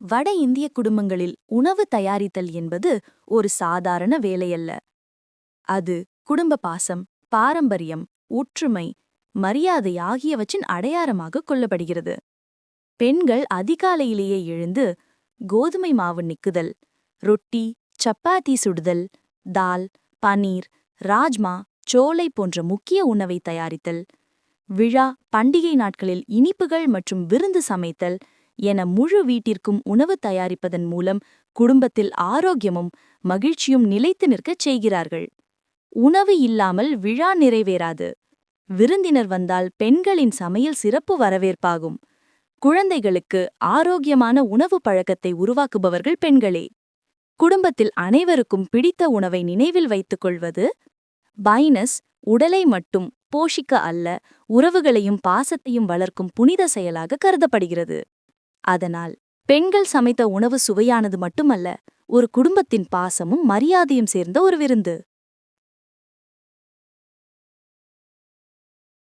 வட இந்திய குடும்பங்களில் உணவு தயாரித்தல் என்பது ஒரு சாதாரண வேலையல்ல. அது குடும்ப பாசம் பாரம்பரியம் ஒற்றுமை மரியாதை ஆகியவற்றின் அடையாளமாக கொள்ளப்படுகிறது. பெண்கள் அதிகாலையிலேயே எழுந்து கோதுமை மாவு நிக்குதல் ரொட்டி சப்பாத்தி சுடுதல் தால் பனீர் ராஜ்மா சோலை போன்ற முக்கிய உணவை தயாரித்தல் விழா பண்டிகை நாட்களில் இனிப்புகள் மற்றும் விருந்து சமைத்தல் என முழு வீட்டிற்கும் உணவு தயாரிப்பதன் மூலம் குடும்பத்தில் ஆரோக்கியமும் மகிழ்ச்சியும் நிலைத்து நிற்கச் செய்கிறார்கள். உணவு இல்லாமல் விழா நிறைவேறாது. விருந்தினர் வந்தால் பெண்களின் சமையல் சிறப்பு வரவேற்பாகும். குழந்தைகளுக்கு ஆரோக்கியமான உணவு பழக்கத்தை உருவாக்குபவர்கள் பெண்களே. குடும்பத்தில் அனைவருக்கும் பிடித்த உணவை நினைவில் வைத்துக் கொள்வது பைனஸ் உடலை மட்டும் போஷிக்க அல்ல உறவுகளையும் பாசத்தையும் வளர்க்கும் புனித செயலாக கருதப்படுகிறது. அதனால் பெண்கள் சமைத்த உணவு சுவையானது மட்டுமல்ல ஒரு குடும்பத்தின் பாசமும் மரியாதையும் சேர்ந்த ஒரு விருந்து.